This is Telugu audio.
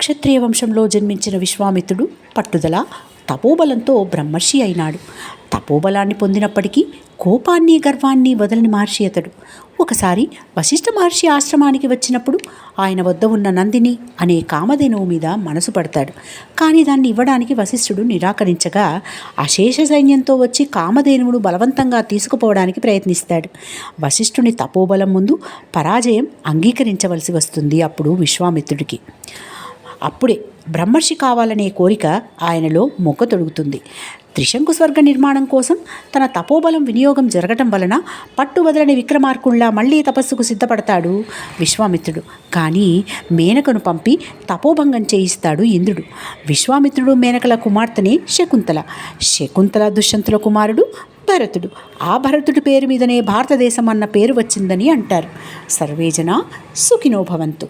క్షత్రియ వంశంలో జన్మించిన విశ్వామిత్రుడు పట్టుదల తపోబలంతో బ్రహ్మర్షి అయినాడు. తపోబలాన్ని పొందినప్పటికీ కోపాన్ని గర్వాన్ని వదలని మహర్షి అతడు. ఒకసారి వశిష్ఠ మహర్షి ఆశ్రమానికి వచ్చినప్పుడు ఆయన వద్ద ఉన్న నందిని అనే కామధేనువు మీద మనసు పడతాడు. కానీ దాన్ని ఇవ్వడానికి వశిష్ఠుడు నిరాకరించగా అశేష సైన్యంతో వచ్చి కామధేనువును బలవంతంగా తీసుకుపోవడానికి ప్రయత్నిస్తాడు. వశిష్ఠుని తపోబలం ముందు పరాజయం అంగీకరించవలసి వస్తుంది అప్పుడు విశ్వామిత్రుడికి. అప్పుడే బ్రహ్మర్షి కావాలనే కోరిక ఆయనలో మొక్క తొడుగుతుంది. త్రిశంకు స్వర్గ నిర్మాణం కోసం తన తపోబలం వినియోగం జరగటం వలన పట్టువదలని విక్రమార్కుల్లా మళ్ళీ తపస్సుకు సిద్ధపడతాడు విశ్వామిత్రుడు. కానీ మేనకను పంపి తపోభంగం చేయిస్తాడు ఇంద్రుడు. విశ్వామిత్రుడు మేనకల కుమార్తెనే శకుంతల. శకుంతల దుష్యంతుల కుమారుడు భరతుడు. ఆ భరతుడి పేరు మీదనే భారతదేశం అన్న పేరు వచ్చిందని అంటారు. సర్వేజన సుఖినో భవంతు.